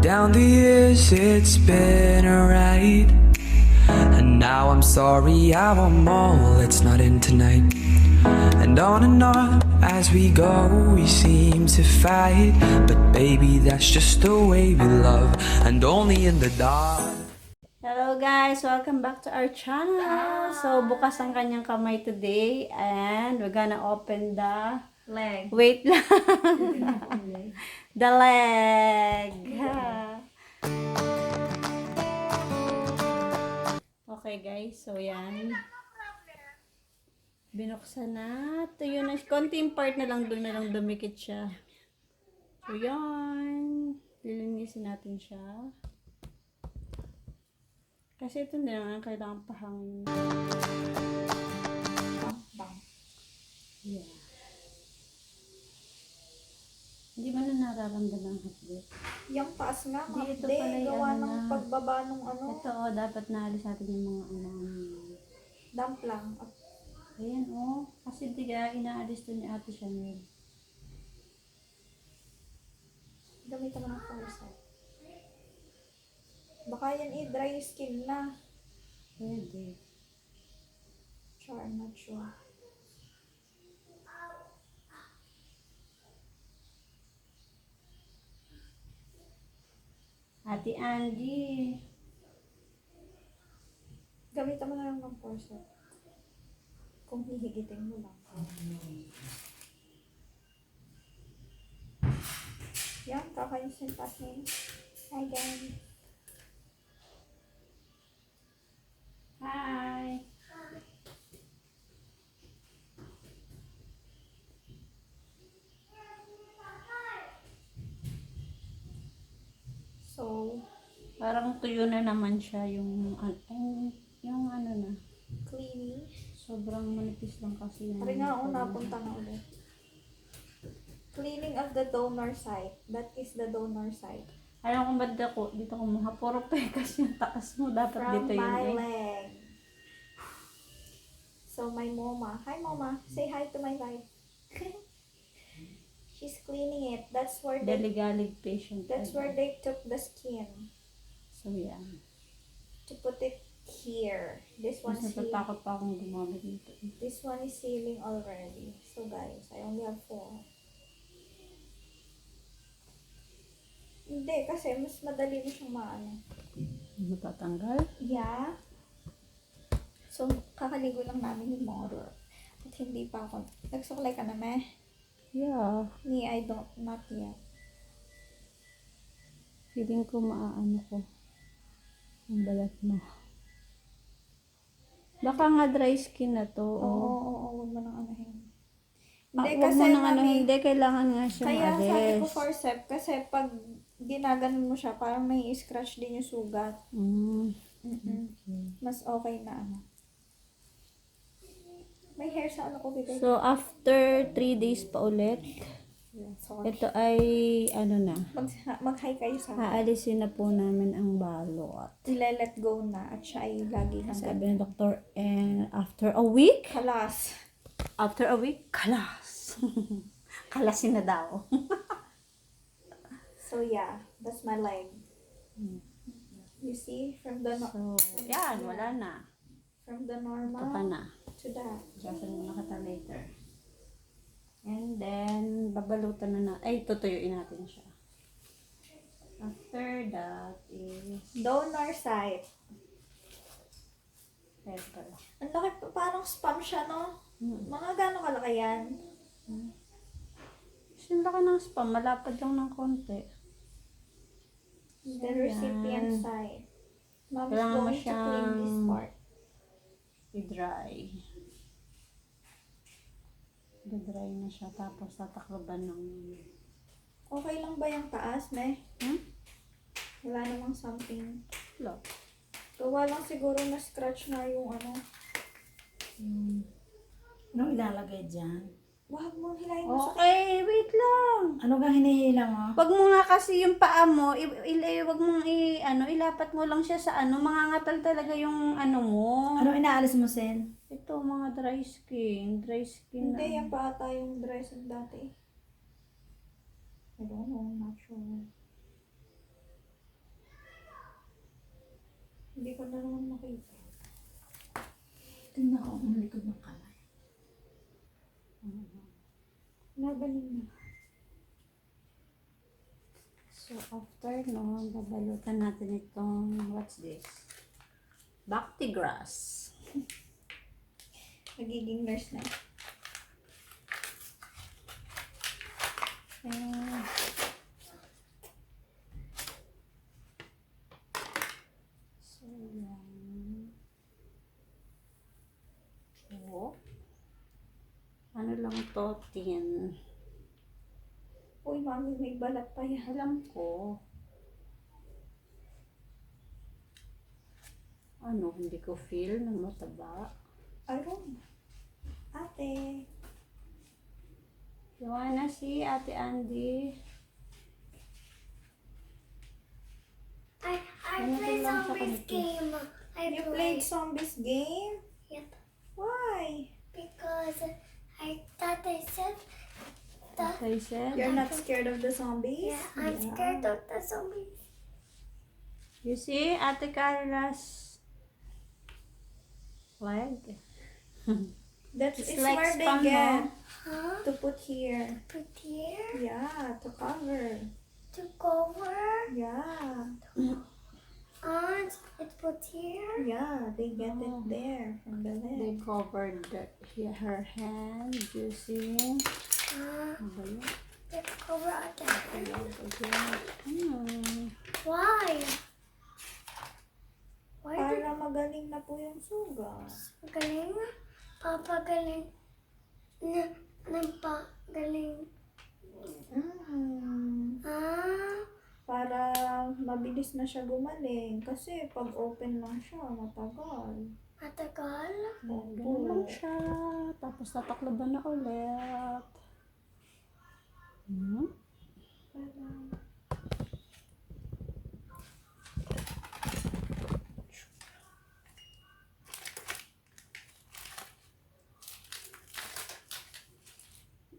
Down the years, it's been a ride. And now I'm sorry, I want more. It's not in tonight. And on and on as we go, we seem to fight. But baby, that's just the way we love. And only in the dark. Hello guys! Welcome back to our channel! So, bukas ang kanyang kamay today and we're gonna open the... Leg. Wait lang! the leg! Ha. Okay guys, so yan. Binuksan na. Ito yun. Konting part na lang doon na lang dumikit siya. So yan. Lilinisin natin siya. Kasi ito na lang ang kailangan pahangin. Yeah. Hindi mo na nararamdaman ang hapde. Yung taas nga, Di, ito pala yung Gawa ano ng na. pagbaba nung ano, Ito oh, dapat naalis natin yung mga ano. ano. dump lang. Ayan oh. Kasi di ka inaalis to ni Ate Chanel. Gamitan mo ng forceps. Baka yan eh, dry skin na. Pwede. Sure, I'm not sure. Ate Angie. Gamitan mo na lang ng forceps. Kung hihigitin mo lang. Yan, kakayos yung passing. Hi guys. Hi. So, Parang tuyo na naman siya yung, an- yung, yung ano na. cleaning. Sobrang manipis lang kasi yung... Pari nga ako napunta na ulit. Cleaning of the donor site. That is the donor site. Alam kung ba't ako, dito kumuha. Puro pekas yung takas mo. Dapat From dito yun my eh. leg. So, my mama. Hi, mama. Say hi to my wife. She's cleaning it. That's where they, Deligalig patient. that's where they took the skin. So, yan. To put it here. This Mas one's healing. natatakot pa akong gumamit nito. This one is healing already. So, guys, I only have four. Hindi, kasi mas madali mo siyang maano. Matatanggal? Yeah. So, kakaligo lang namin ni Moro. At hindi pa ako. Nagsuklay ka na, meh? Yeah. Me, I don't. Not yet. Feeling ko maaano ko. Ang balat mo. Baka nga dry skin na to. Oo, oh. oo, oo. Huwag mo nang anahin. Ah, Hindi, wag kasi mo nang ano, mami, hindi. Kailangan nga siya Kaya sabi ko maalis. forcep, kasi pag ginaganon mo siya, parang may scratch din yung sugat. Mm. Mm-mm. Mas okay na ano. May hair sa ano ko, bigay. So, after 3 days pa ulit. Ito ay, ano na, Mag, mag-hi kayo sa akin. aalisin na po namin ang balot. Ile-let go na at siya ay lagi hanggang Sabi ng doktor, and after a week, kalas. after a week, kalas. Kalasin na daw. So yeah, that's my leg. You see, from the no- So, yan, wala na. from the normal na. to that. Sasanin na kita later. And then, babalutan na natin. Ay, tutuyuin natin siya. After that is, Donor site. ito. Ang laki pa, parang spam siya, no? Hmm. Mga gano'ng kalaki yan? Simla ka ng spam, malapad lang ng konti. The recipient side. Mom is Kailangan mo going to clean this part. I-dry. I-dry na siya, tapos tatakloban ng... Okay lang ba yung taas, meh? Hmm? Wala namang something. Wala. Gawa lang siguro na scratch na yung ano. Ano ilalagay dyan? Wag mong hilahin mo Okay, wait lang. Ano bang hinihila mo? Wag mo nga kasi yung paa mo, i, wag mong i, ano, ilapat mo lang siya sa ano, mangangatal talaga yung ano mo. Ano inaalis mo, Sen? Ito, mga dry skin, dry skin Hindi, na. yan pa ata yung dress of dati. I don't know, I'm not sure. Hindi ko na naman nakita. Tingnan ko ang likod ng kamay. Nagaling na. So, after no, babalutan natin itong, what's this? Bhakti grass. Nagiging nurse na. And, so, yan. Oh. Tin. Uy, mami, may balat pa yan. Alam ko. Ano, hindi ko feel na mataba. Ayun. Ate. You wanna see Ate Andy? I I Ano play zombies game. I You play played zombies game? Yep. Why? because I thought I said that. Okay, said. You're not scared of the zombies? Yeah, I'm scared of the zombies. You see Ate Carla's leg? That's It's it's like where they spam, get? Huh? to put here. Put here Yeah, to cover. to cover Yeah. And it put here. Yeah, they get Oh. it there from the They leg. covered the, her hand using Uh, ano ba yun? they cover again. Hmm. Why? Why did Para magaling na po yung sugat. galing? Papa galing. Na, nampa galing. Mm. Ah, Para mabilis na siya gumaling. Kasi pag open lang siya, matagal. matagal. Ganun lang siya. Tapos tatakloban na ulit. Hmm?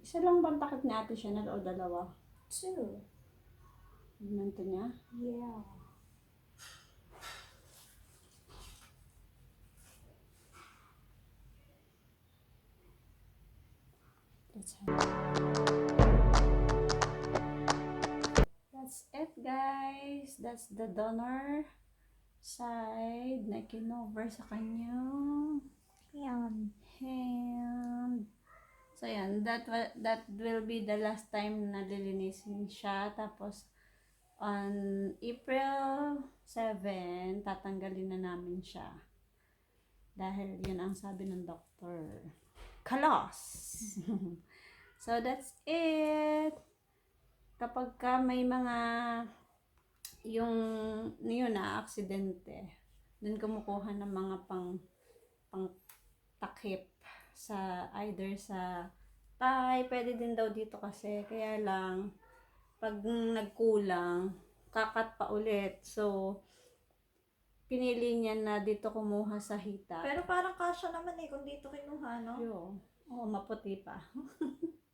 Isa lang bang takip ni ate Chanel o dalawa? Two. Nanto niya? Yeah. That's it, guys. That's the donor side na kinover sa kanyang Yan. hand. So, yan. That, that will be the last time na lilinisin siya. Tapos, on April 7, tatanggalin na namin siya. Dahil yun ang sabi ng doktor. Kalos! so, that's it. Kapag ka may mga yung yun na aksidente, dun kumukuha ng mga pang pang takip sa either sa tay, pwede din daw dito kasi kaya lang pag nagkulang kakat pa ulit. So pinili niya na dito kumuha sa hita. Pero parang kasha naman eh kung dito kinuha, no? Yo. Oo, maputi pa.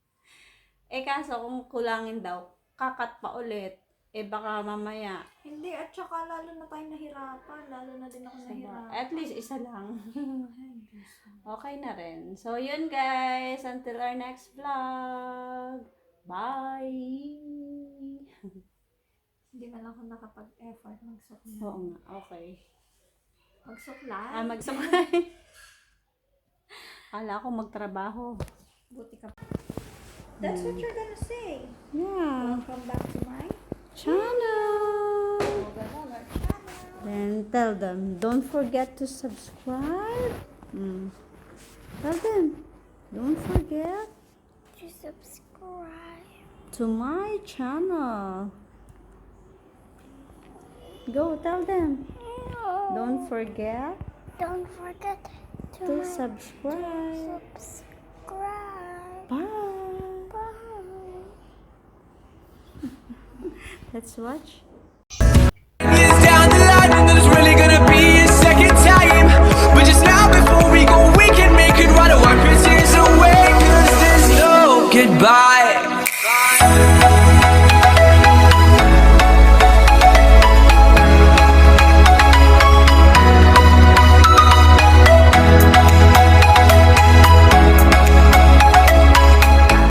eh kaso kung kulangin daw, kakat pa ulit. Eh baka mamaya, Hindi, at saka lalo na tayo nahirapan. Lalo na din ako nahirapan. at least isa lang. okay na rin. So yun guys, until our next vlog. Bye! Hindi man ako nakapag-effort magsuklay. Oo nga, okay. Magsuklay? Ah, magsumay. Kala ko magtrabaho. Buti ka. That's what you're gonna say. Yeah. Welcome back to my channel. Then tell them, don't forget to subscribe. Mm. Tell them, don't forget To subscribe. To my channel. Go, tell them. Don't forget Don't forget to, to subscribe. subscribe. Bye. Bye. Let's watch